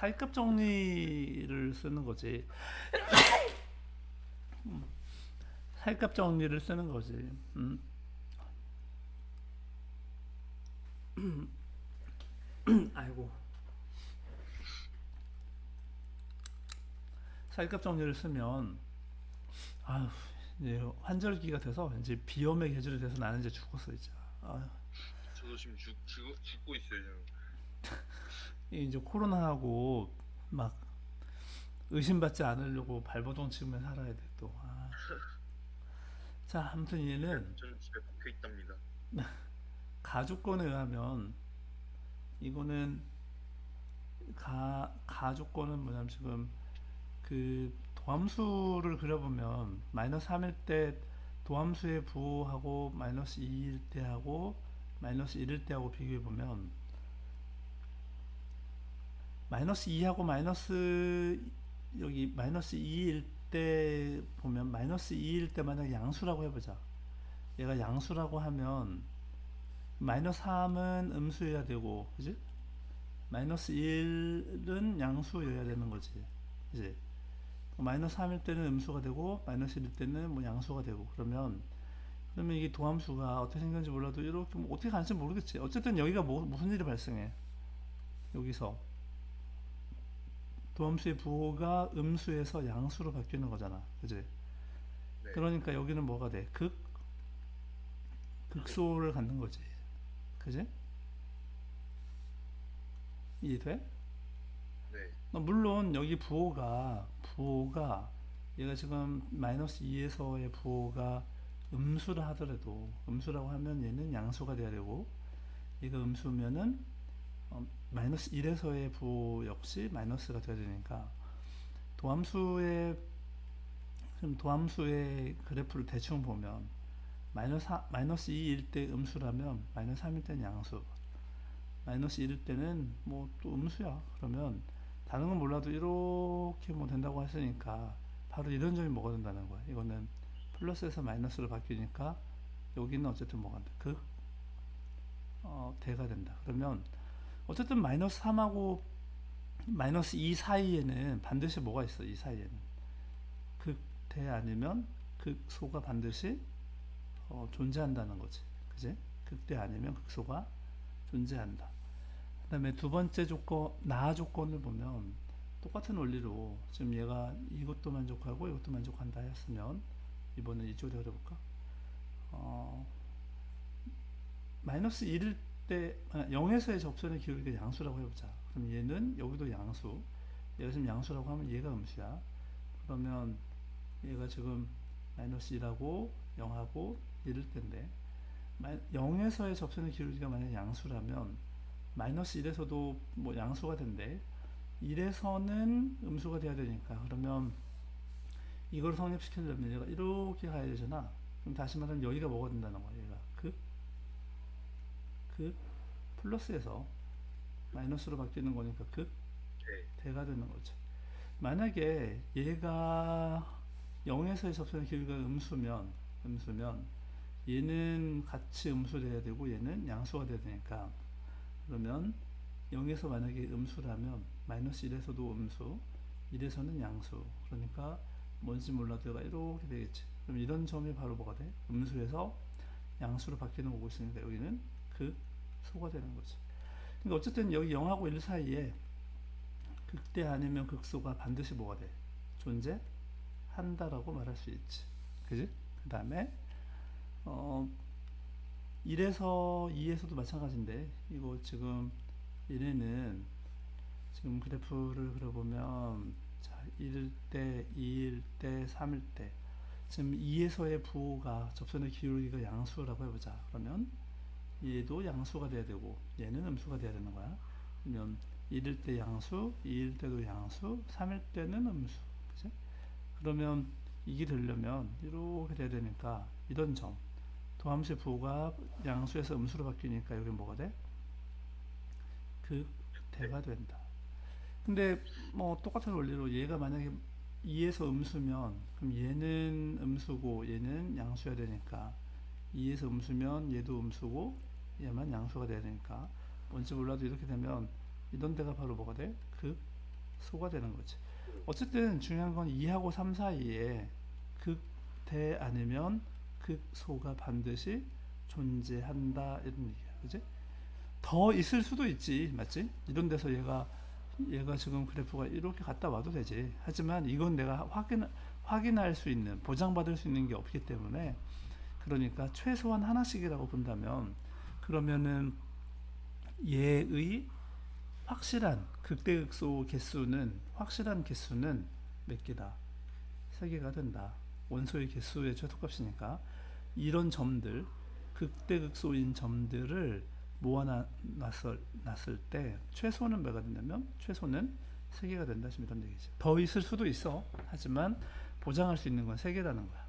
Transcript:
사이급 정리를 쓰는 거지. 음, 사이급 정리를 쓰는 거지. 음. 아이고. 사이급 정리를 쓰면 아휴 이제 환절기가 돼서 이제 비염의 계절이 돼서 나는 이제 죽었어 이제. 아휴. 저도 지금 죽, 죽, 죽고 있어요 이 이제 코로나하고 막 의심받지 않으려고 발버둥 치면 살아야 돼 또. 아. 자, 아무튼 얘는 저는 집에 박혀 있답니다 가주권에 의하면 이거는 가 가주권은 뭐냐면 지금 그 도함수를 그려보면 마이너스 3일 때 도함수의 부호하고 마이너스 2일 때하고 마이너스 1일 때하고 비교해 보면 마이너스 2하고 마이너스 여기 마이너스 2일 때 보면 마이너스 2일 때 만약 양수라고 해보자. 얘가 양수라고 하면 마이너스 3은 음수여야 되고, 그지? 마이너스 1은 양수여야 되는 거지. 그지? 마이너스 3일 때는 음수가 되고, 마이너스 1일 때는 뭐 양수가 되고, 그러면, 그러면 이게 도함수가 어떻게 생겼는지 몰라도 이렇게 뭐 어떻게 가는지 모르겠지. 어쨌든 여기가 뭐, 무슨 일이 발생해. 여기서. 도함수의 부호가 음수에서 양수로 바뀌는 거잖아. 그지? 네. 그러니까 여기는 뭐가 돼? 극? 극소를 갖는 거지. 그지? 이해돼? 네 어, 물론 여기 부호가 부호가 얘가 지금 마이너스 2에서의 부호가 음수라 하더라도 음수라고 하면 얘는 양수가 돼야 되고 얘가 음수면은 어, 마이너스 1에서의 부호 역시 마이너스가 돼야 되니까 도함수의 지금 도함수의 그래프를 대충 보면 마이너스, 사- 마이너스 2일 때 음수라면 마이너스 3일 때는 양수 마이너스 1일 때는 뭐 또 음수야. 그러면 다른 건 몰라도 이렇게 뭐 된다고 했으니까 바로 이런 점이 뭐가 된다는 거야. 이거는 플러스에서 마이너스로 바뀌니까 여기는 어쨌든 뭐가 된다 극 어, 대가 된다. 그러면 어쨌든 마이너스 3하고 마이너스 2 사이에는 반드시 뭐가 있어 이 사이에는? 극대 아니면 극소가 반드시 어, 존재한다는 거지. 그지? 극대 아니면 극소가 존재한다. 그 다음에 두 번째 조건 나 조건을 보면 똑같은 원리로 지금 얘가 이것도 만족하고 이것도 만족한다 했으면 이번엔 이쪽으로 그려볼까? 어, 마이너스 1일 때 아, 0에서의 접선의 기울기가 양수라고 해보자. 그럼 얘는 여기도 양수 얘가 지금 양수라고 하면 얘가 음수야. 그러면 얘가 지금 마이너스 1하고 0하고 1일 때인데 0에서의 접선의 기울기가 만약 양수라면 마이너스 1에서도 뭐 양수가 된대. 1에서는 음수가 돼야 되니까. 그러면 이걸 성립시키려면 얘가 이렇게 가야 되잖아. 그럼 다시 말하면 여기가 뭐가 된다는 거야 얘가 극, 극 플러스에서 마이너스로 바뀌는 거니까 극 네. 대가 되는 거죠. 만약에 얘가 0에서의 접선의 길이가 음수면 음수면 얘는 같이 음수돼야 되고 얘는 양수가 돼야 되니까 그러면 0에서 만약에 음수라면 마이너스 1에서도 음수 1에서는 양수 그러니까 뭔지 몰라도 얘가 이렇게 되겠지 그럼 이런 점이 바로 뭐가 돼? 음수에서 양수로 바뀌는 거고 있으니까 여기는 극 소가 되는 거지 그러니까 어쨌든 여기 0하고 1 사이에 극대 아니면 극소가 반드시 뭐가 돼? 존재한다라고 말할 수 있지. 그지? 그 다음에, 어, 1에서 2에서도 마찬가지인데, 이거 지금 얘네는 지금 그래프를 그려보면, 자, 1일 때, 2일 때, 3일 때, 지금 2에서의 부호가 접선의 기울기가 양수라고 해보자. 그러면 얘도 양수가 돼야 되고, 얘는 음수가 돼야 되는 거야. 그러면 1일 때 양수, 2일 때도 양수, 3일 때는 음수. 그죠? 그러면 이게 되려면 이렇게 돼야 되니까 이런 점. 도함수의 부호가 양수에서 음수로 바뀌니까 여기 뭐가 돼? 그 대가 된다. 근데 뭐 똑같은 원리로 얘가 만약에 2에서 음수면 그럼 얘는 음수고 얘는 양수여야 되니까 2에서 음수면 얘도 음수고 얘만 양수가 돼야 되니까 뭔지 몰라도 이렇게 되면 이런 데가 바로 뭐가 돼? 극 소가 되는 거지. 어쨌든 중요한 건 2하고 3 사이에 극대 아니면 극소가 반드시 존재한다 이런 얘기야. 그지? 더 있을 수도 있지. 맞지? 이런 데서 얘가 얘가 지금 그래프가 이렇게 갔다 와도 되지. 하지만 이건 내가 확인 확인할 수 있는 보장받을 수 있는 게 없기 때문에 그러니까 최소한 하나씩이라고 본다면 그러면은 얘의 확실한 극대극소 개수는 확실한 개수는 몇 개다? 세 개가 된다. 원소의 개수의 최소값이니까 이런 점들 극대극소인 점들을 모아놨을 놨을 때 최소는 뭐가 된다면 최소는 세 개가 된다 지금 이런 얘기죠. 더 있을 수도 있어. 하지만 보장할 수 있는 건세 개라는 거야.